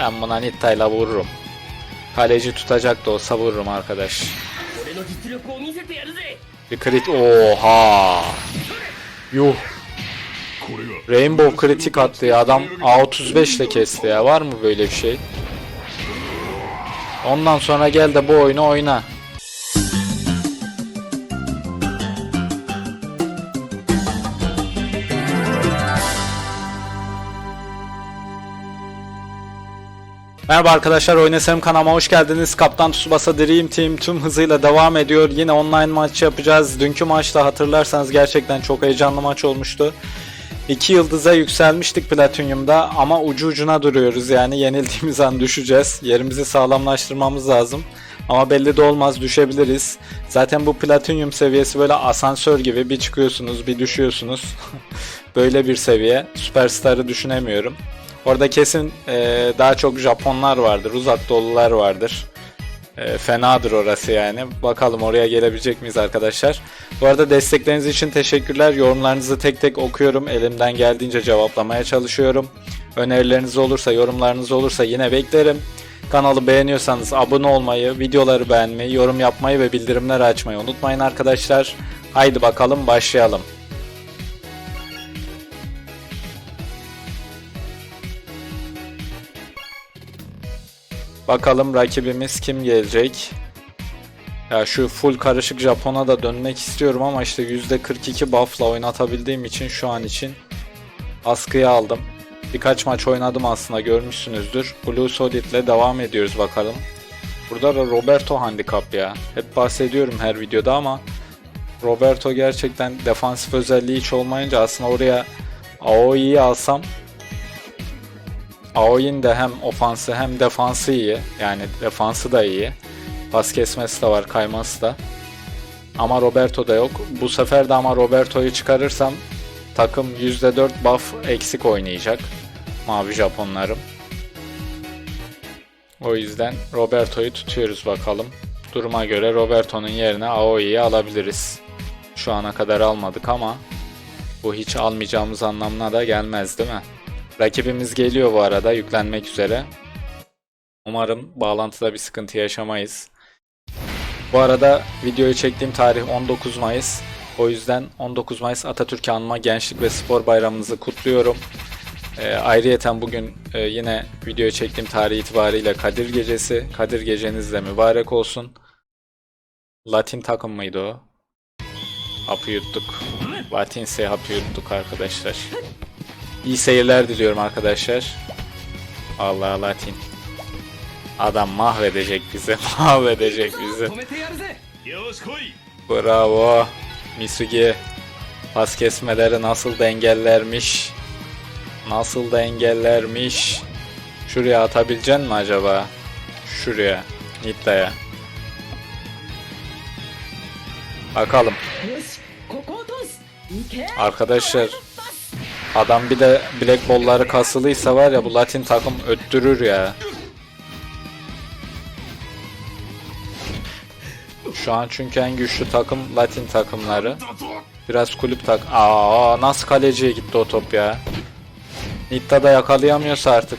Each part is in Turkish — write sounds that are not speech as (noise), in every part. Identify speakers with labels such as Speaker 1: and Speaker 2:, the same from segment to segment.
Speaker 1: Ben buna Nitta'yla vururum. Kaleci tutacak da olsa vururum arkadaş. Bir crit. Oha. Yuh. Rainbow kritik attı ya. Adam A35 ile kesti ya. Var mı böyle bir şey? Ondan sonra gel de bu oyunu oyna. Merhaba arkadaşlar Oynasam kanalıma hoş geldiniz. Kaptan Tsubasa Dream Team tüm hızıyla devam ediyor. Yine online maç yapacağız. Dünkü maçta hatırlarsanız gerçekten çok heyecanlı maç olmuştu. 2 yıldıza yükselmiştik Platinyum'da ama ucu ucuna duruyoruz yani yenildiğimiz an düşeceğiz. Yerimizi sağlamlaştırmamız lazım. Ama belli de olmaz düşebiliriz. Zaten bu Platinyum seviyesi böyle asansör gibi bir çıkıyorsunuz bir düşüyorsunuz. (laughs) böyle bir seviye. Süperstar'ı düşünemiyorum. Orada kesin e, daha çok Japonlar vardır, uzak doğulular vardır. E, fenadır orası yani. Bakalım oraya gelebilecek miyiz arkadaşlar. Bu arada destekleriniz için teşekkürler. Yorumlarınızı tek tek okuyorum. Elimden geldiğince cevaplamaya çalışıyorum. Önerileriniz olursa, yorumlarınız olursa yine beklerim. Kanalı beğeniyorsanız abone olmayı, videoları beğenmeyi, yorum yapmayı ve bildirimleri açmayı unutmayın arkadaşlar. Haydi bakalım başlayalım. Bakalım rakibimiz kim gelecek? Ya şu full karışık Japon'a da dönmek istiyorum ama işte %42 buff'la oynatabildiğim için şu an için askıya aldım. Birkaç maç oynadım aslında görmüşsünüzdür. Blue Solid'le devam ediyoruz bakalım. Burada da Roberto handikap ya. Hep bahsediyorum her videoda ama Roberto gerçekten defansif özelliği hiç olmayınca aslında oraya Aoi'yi alsam Aoi'nin de hem ofansı hem defansı iyi. Yani defansı da iyi. Pas kesmesi de var, kayması da. Ama Roberto da yok. Bu sefer de ama Roberto'yu çıkarırsam takım %4 buff eksik oynayacak. Mavi Japonlarım. O yüzden Roberto'yu tutuyoruz bakalım. Duruma göre Roberto'nun yerine Aoi'yi alabiliriz. Şu ana kadar almadık ama bu hiç almayacağımız anlamına da gelmez değil mi? Rakibimiz geliyor bu arada yüklenmek üzere. Umarım bağlantıda bir sıkıntı yaşamayız. Bu arada videoyu çektiğim tarih 19 Mayıs. O yüzden 19 Mayıs Atatürk Anma Gençlik ve Spor Bayramımızı kutluyorum. Ee, ayrıyeten bugün e, yine video çektiğim tarih itibariyle Kadir Gecesi. Kadir Geceniz de mübarek olsun. Latin takım mıydı o? Hapı yuttuk. Latinse hapı yuttuk arkadaşlar. İyi seyirler diliyorum arkadaşlar. Allah Allah Latin. Adam mahvedecek bizi. (laughs) mahvedecek bizi. Bravo. Misugi. Pas kesmeleri nasıl da engellermiş. Nasıl da engellermiş. Şuraya atabilecek mi acaba? Şuraya. Nitta'ya. Bakalım. Arkadaşlar adam bir de Black Ball'ları kasılıysa var ya bu Latin takım öttürür ya. Şu an çünkü en güçlü takım Latin takımları. Biraz kulüp tak. Aa nasıl kaleciye gitti o top ya. Nitta da yakalayamıyorsa artık.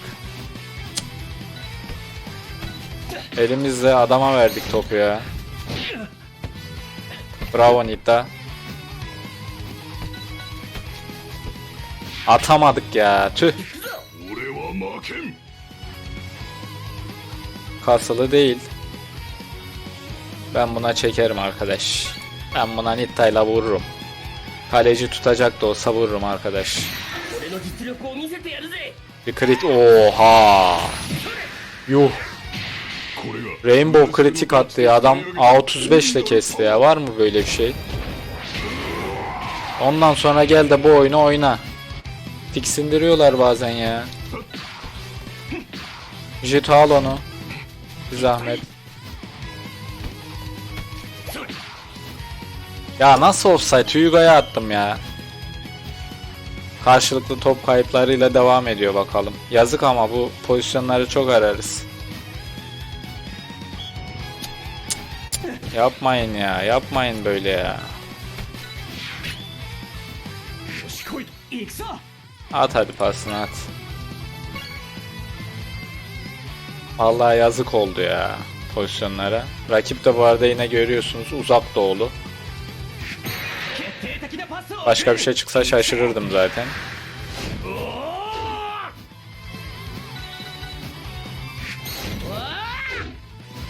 Speaker 1: Elimizle adama verdik topu ya. Bravo Nitta. Atamadık ya. Tüh. Kasılı değil. Ben buna çekerim arkadaş. Ben buna Nitta'yla vururum. Kaleci tutacak da olsa vururum arkadaş. Bir crit. Oha. Yuh. Rainbow kritik attı ya. Adam A35 ile kesti ya. Var mı böyle bir şey? Ondan sonra gel de bu oyunu oyna. Tiksindiriyorlar bazen ya. Jito al onu. Zahmet. Ya nasıl offside? Hyuga'ya attım ya. Karşılıklı top kayıplarıyla devam ediyor bakalım. Yazık ama bu pozisyonları çok ararız. Yapmayın ya, yapmayın böyle ya. At hadi pasını at. Vallahi yazık oldu ya pozisyonlara. Rakip de bu arada yine görüyorsunuz uzak doğulu. Başka bir şey çıksa şaşırırdım zaten.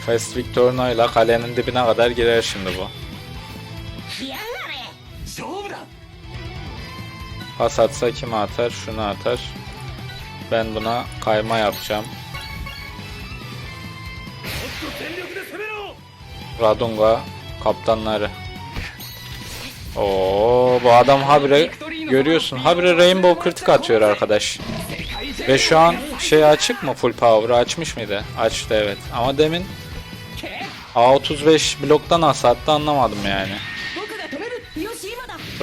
Speaker 1: Fast Victorino ile kalenin dibine kadar girer şimdi bu. Pas atsa kime atar? Şunu atar. Ben buna kayma yapacağım. Radunga kaptanları. Oo, bu adam habire görüyorsun. Habire rainbow kritik atıyor arkadaş. Ve şu an şey açık mı full power açmış mıydı? Açtı evet. Ama demin A35 bloktan nasıl attı anlamadım yani.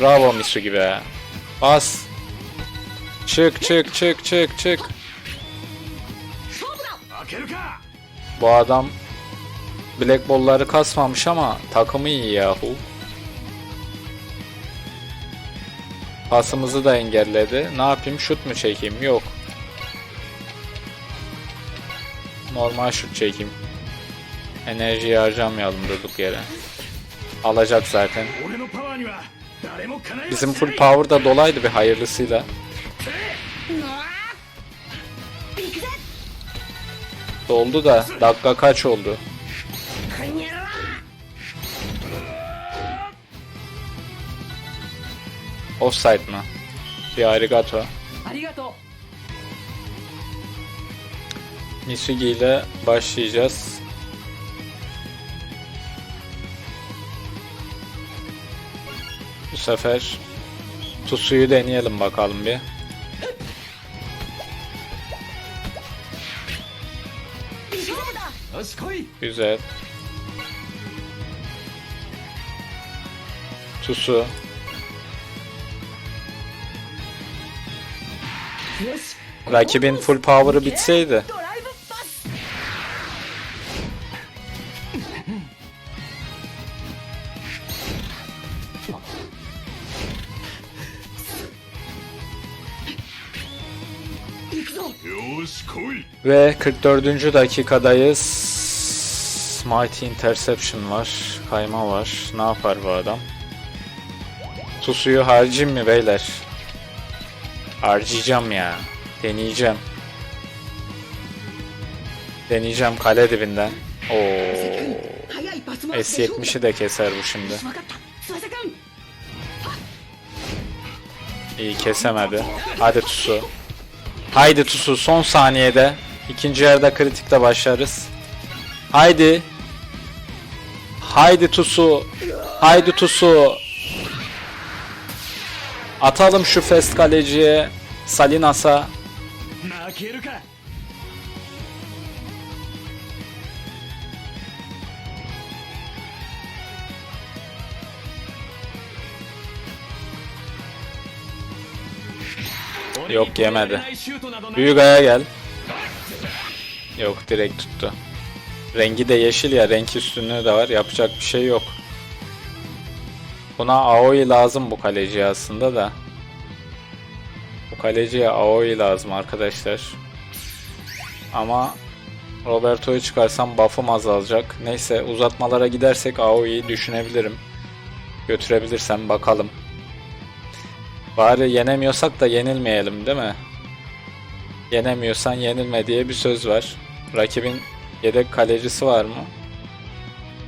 Speaker 1: Bravo Misu gibi. Pas. Çık çık çık çık çık. Bu adam Black Ball'ları kasmamış ama takımı iyi yahu. Pasımızı da engelledi. Ne yapayım şut mu çekeyim? Yok. Normal şut çekeyim. Enerjiyi harcamayalım durduk yere. Alacak zaten. Bizim full power da dolaydı bir hayırlısıyla. Doldu da dakika kaç oldu? Offside mı? Bir arigato. Misugi ile başlayacağız. sefer Tusu'yu deneyelim bakalım bir. Güzel. Tusu. Rakibin full power'ı bitseydi. Ve 44. dakikadayız. Mighty Interception var. Kayma var. Ne yapar bu adam? Tusuyu harcayayım mı beyler? Harcayacağım ya. Deneyeceğim. Deneyeceğim kale dibinden. Oo. S70'i de keser bu şimdi. İyi kesemedi. Hadi Tusu. Haydi Tusu son saniyede. İkinci yarıda kritikle başlarız. Haydi. Haydi Tusu. Haydi Tusu. Atalım şu fest kaleciye. Salinas'a. Yok yemedi. Büyük aya gel. Yok direkt tuttu. Rengi de yeşil ya renk üstünlüğü de var yapacak bir şey yok. Buna Aoi lazım bu kaleci aslında da. Bu kaleciye Aoi lazım arkadaşlar. Ama Roberto'yu çıkarsam buff'ım azalacak. Neyse uzatmalara gidersek Aoi'yi düşünebilirim. Götürebilirsem bakalım. Bari yenemiyorsak da yenilmeyelim değil mi? Yenemiyorsan yenilme diye bir söz var. Rakibin yedek kalecisi var mı?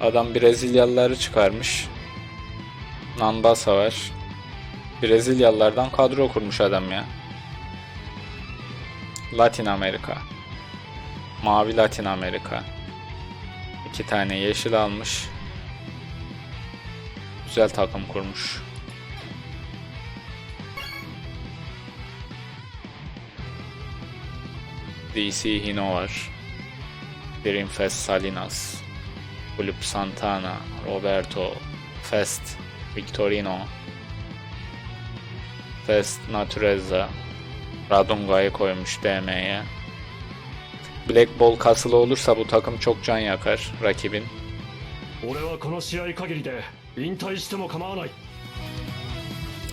Speaker 1: Adam Brezilyalıları çıkarmış. Nambasa var. Brezilyalılardan kadro kurmuş adam ya. Latin Amerika. Mavi Latin Amerika. İki tane yeşil almış. Güzel takım kurmuş. DC Hinovar, Grimfest Salinas, Kulüp Santana, Roberto, Fest Victorino, Fest Natureza, Radunga'yı koymuş DM'ye. Black Ball kasılı olursa bu takım çok can yakar rakibin.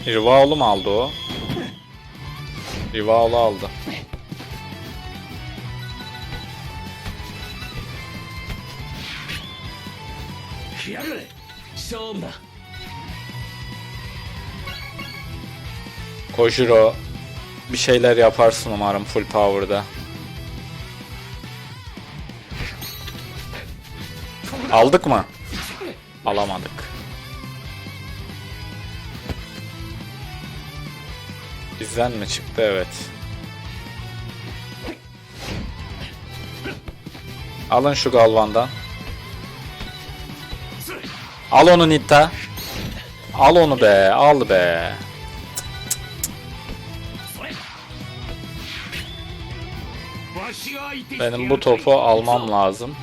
Speaker 1: Rivaol'u mu aldı o? (laughs) Rivaol'u aldı.
Speaker 2: 勝負だ
Speaker 1: Kojiro bir şeyler yaparsın umarım full power'da. Aldık mı? Alamadık. Bizden mi çıktı? Evet. Alın şu galvandan. Al onu Nita. Al onu be. Al be. Benim bu topu almam lazım.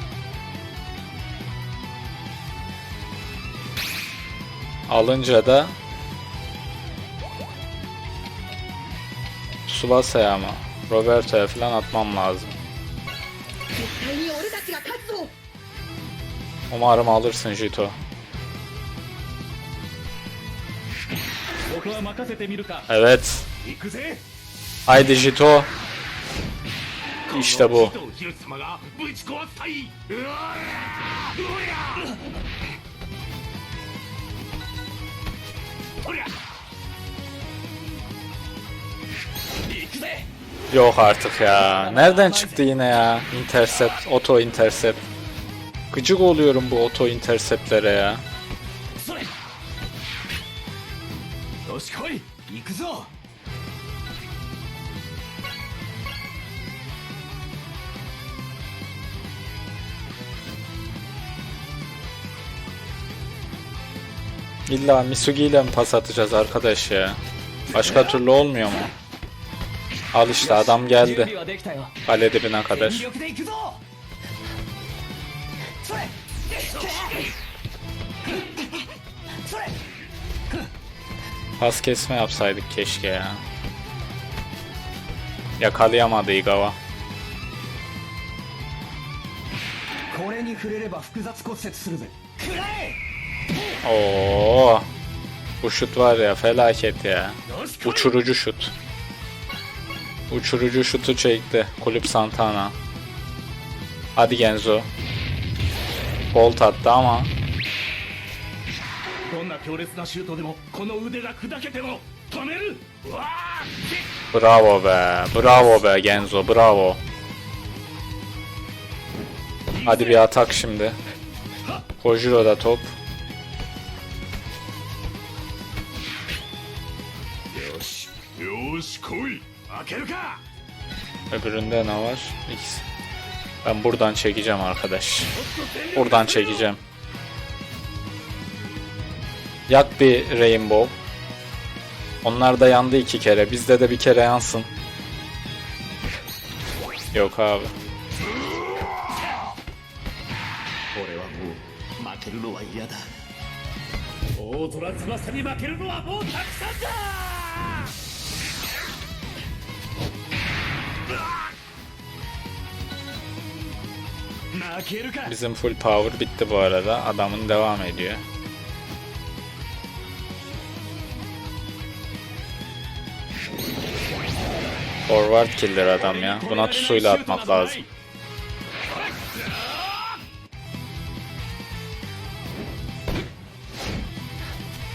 Speaker 1: Alınca da Tsubasa'ya mı? Roberto'ya falan atmam lazım. Umarım alırsın Jito. Evet. Haydi Jito. İşte bu. Yok artık ya. Nereden çıktı yine ya? Intercept, auto intercept. Gıcık oluyorum bu auto interceptlere ya.
Speaker 2: よし来い行くぞ
Speaker 1: İlla Misugi ile mi pas atacağız arkadaş ya? Başka türlü olmuyor mu? Al işte adam
Speaker 2: 準
Speaker 1: geldi.
Speaker 2: 備はできたよ
Speaker 1: Kale dibine kadar. Pas kesme yapsaydık keşke ya. Yakalayamadı Igawa. Oo. Bu şut var ya felaket ya. Uçurucu şut. Uçurucu şutu çekti kulüp Santana. Hadi Genzo. Bolt attı ama
Speaker 3: どんな強烈なシュートでもこの腕が砕けても止めるうわー
Speaker 1: Bravo be. Bravo be Genzo. Bravo. Hadi bir atak şimdi. Kojiro da top.
Speaker 3: よしよし来い開けるか
Speaker 1: Öbüründe ne var? İkisi. Ben buradan çekeceğim arkadaş. Buradan çekeceğim. Yak bir Rainbow. Onlar da yandı iki kere. Bizde de bir kere yansın. Yok abi. Bizim full power bitti bu arada. Adamın devam ediyor. Forward killer adam ya. Buna tusuyla atmak lazım.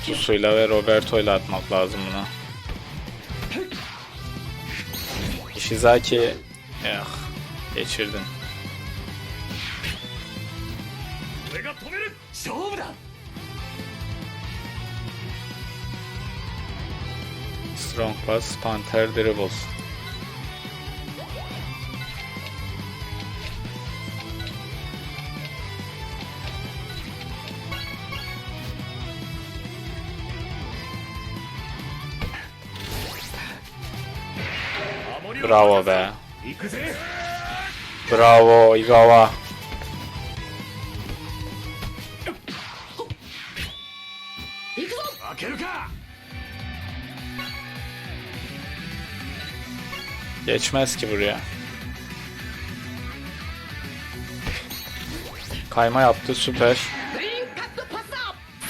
Speaker 1: Tusuyla ve Roberto ile atmak lazım buna. Ishizaki... Eh, geçirdin. Strong Pass, Panther Dribbles. Bravo be. Bravo Igawa. Geçmez ki buraya. Kayma yaptı süper.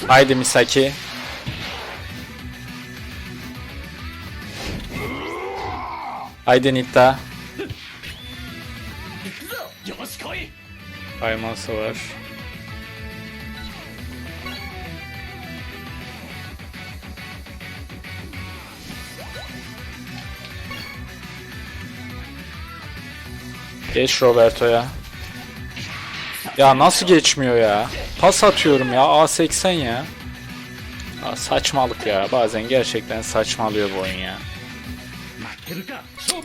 Speaker 1: Haydi Misaki. Haydi
Speaker 3: Nita.
Speaker 1: Kayması var. Geç Roberto'ya. Ya nasıl geçmiyor ya? Pas atıyorum ya. A80 ya. Aa, saçmalık ya. Bazen gerçekten saçmalıyor bu oyun ya.
Speaker 3: 待ってるか勝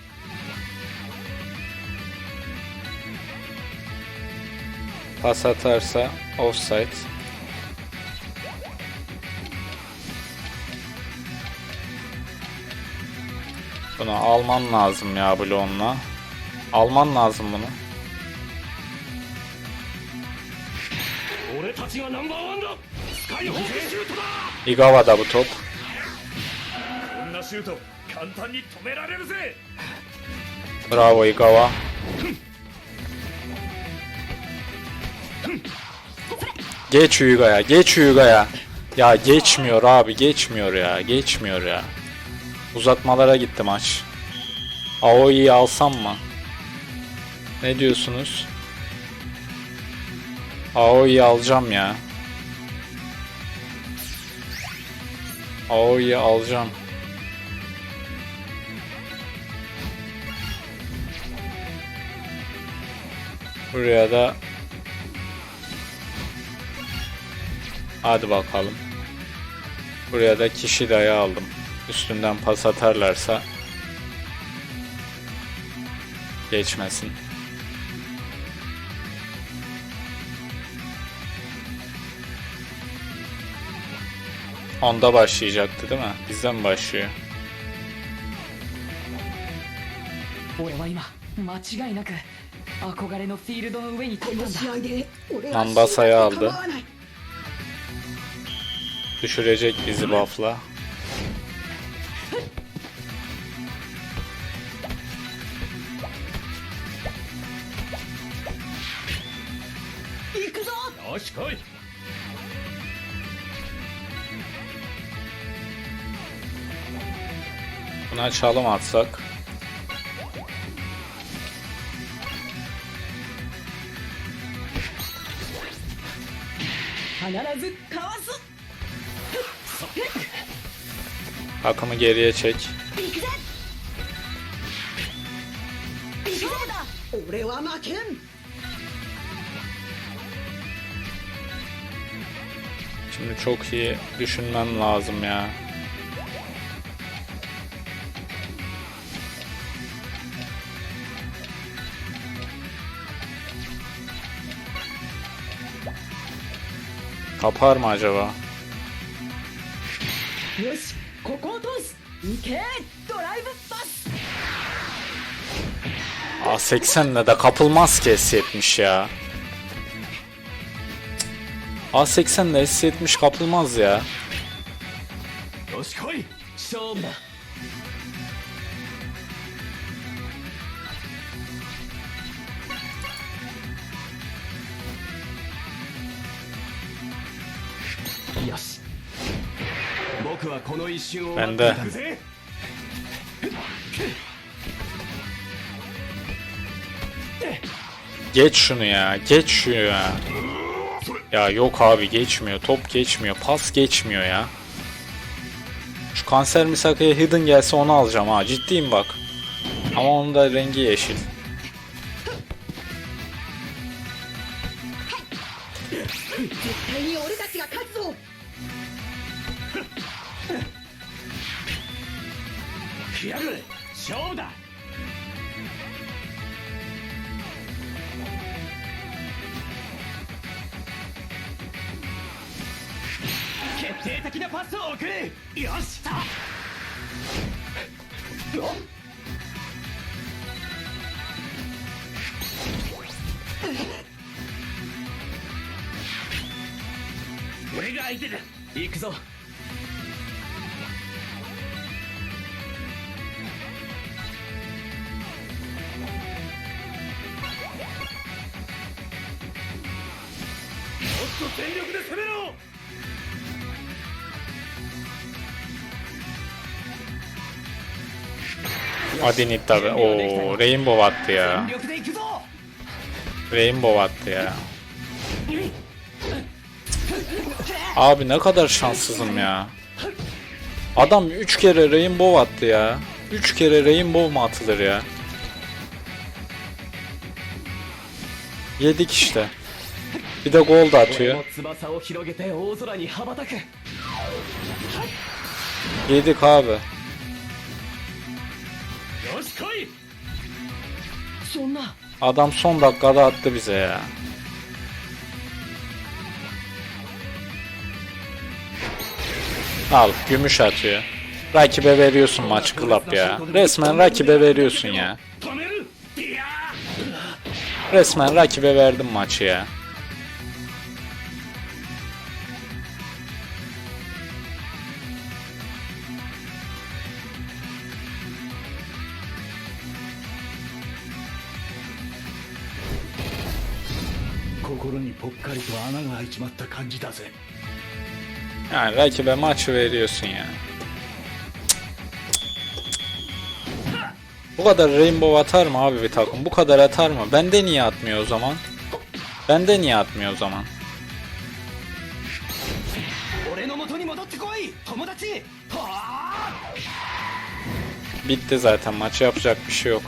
Speaker 1: Pas atarsa offside. Bunu alman lazım ya bloğumla. Alman lazım bunu. Igawa'da bu top. Bravo Igawa. Geç Uyuga'ya, geç Uyuga'ya. Ya geçmiyor abi, geçmiyor ya, geçmiyor ya. Uzatmalara gitti maç. Aoi'yi alsam mı? Ne diyorsunuz? Aoi'yi alacağım ya. Aoi'yi alacağım. Buraya da Hadi bakalım. Buraya da kişi daya aldım. Üstünden pas atarlarsa geçmesin. Onda başlayacaktı değil mi? Bizden mi başlıyor? Nambasa'yı aldı. Düşürecek bizi buff'la. Buna çalım atsak.
Speaker 2: Hanarazu kavasın.
Speaker 1: Akımı geriye çek. Şimdi çok iyi düşünmem lazım ya. Kapar mı acaba?
Speaker 2: しここを通す行けドライブパス
Speaker 1: A80'le de kapılmaz ki S70 ya. A80'le S70 kapılmaz ya.
Speaker 3: よし来い勝負だ
Speaker 1: Ben
Speaker 3: de.
Speaker 1: Geç şunu ya. Geç şunu ya. Ya yok abi geçmiyor. Top geçmiyor. Pas geçmiyor ya. Şu kanser misakaya hidden gelse onu alacağım ha. Ciddiyim bak. Ama onun da rengi yeşil.
Speaker 2: 俺が
Speaker 3: 相手だ。行くぞ。
Speaker 1: Adenit tabi. Rainbow attı ya. Rainbow attı ya. Abi ne kadar şanssızım ya. Adam 3 kere Rainbow attı ya. 3 kere Rainbow mu atılır ya? Yedik işte. Bir de gol
Speaker 2: da
Speaker 1: atıyor. Yedik abi. Adam son dakikada attı bize ya. Al gümüş atıyor. Rakibe veriyorsun maç klap ya. Resmen rakibe veriyorsun ya. Resmen rakibe verdim maçı ya.
Speaker 3: 心にぽっかりと穴が開いちまった感じだぜ
Speaker 1: Yani rakibe maçı veriyorsun ya. Bu kadar rainbow atar mı abi bir takım? Bu kadar atar mı? Bende niye atmıyor o zaman? Bende niye atmıyor o zaman?
Speaker 2: 俺の元に戻ってこい友達はあ
Speaker 1: Bitti zaten maçı yapacak bir şey yok.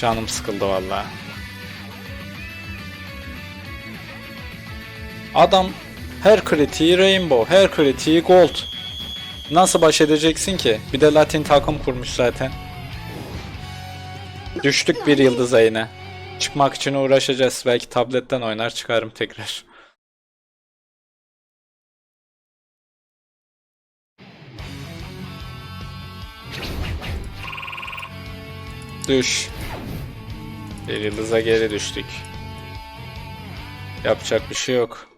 Speaker 1: Canım sıkıldı vallahi. Adam her kritiği rainbow, her kritiği gold. Nasıl baş edeceksin ki? Bir de Latin takım kurmuş zaten. Düştük bir yıldıza yine. Çıkmak için uğraşacağız. Belki tabletten oynar çıkarım tekrar. Düş. Bir yıldıza geri düştük. Yapacak bir şey yok.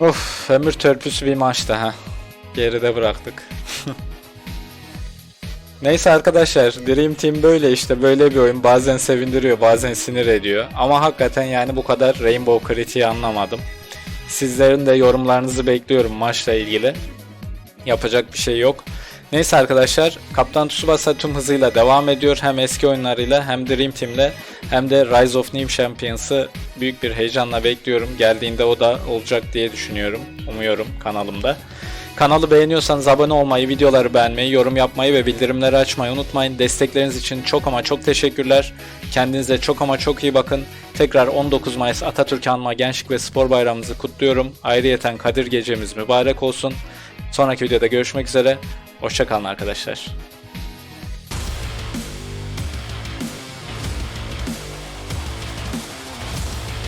Speaker 1: Of, ömür törpüsü bir maçtı ha. Geride bıraktık. (laughs) Neyse arkadaşlar, Dream Team böyle işte böyle bir oyun. Bazen sevindiriyor, bazen sinir ediyor. Ama hakikaten yani bu kadar Rainbow Critiği anlamadım. Sizlerin de yorumlarınızı bekliyorum maçla ilgili. Yapacak bir şey yok. Neyse arkadaşlar, Kaptan Tsubasa tüm hızıyla devam ediyor. Hem eski oyunlarıyla hem Dream Team'le hem de Rise of New Champions'ı büyük bir heyecanla bekliyorum. Geldiğinde o da olacak diye düşünüyorum. Umuyorum kanalımda. Kanalı beğeniyorsanız abone olmayı, videoları beğenmeyi, yorum yapmayı ve bildirimleri açmayı unutmayın. Destekleriniz için çok ama çok teşekkürler. Kendinize çok ama çok iyi bakın. Tekrar 19 Mayıs Atatürk Anma Gençlik ve Spor Bayramımızı kutluyorum. Ayrıyeten Kadir Gecemiz mübarek olsun. Sonraki videoda görüşmek üzere. Hoşçakalın arkadaşlar.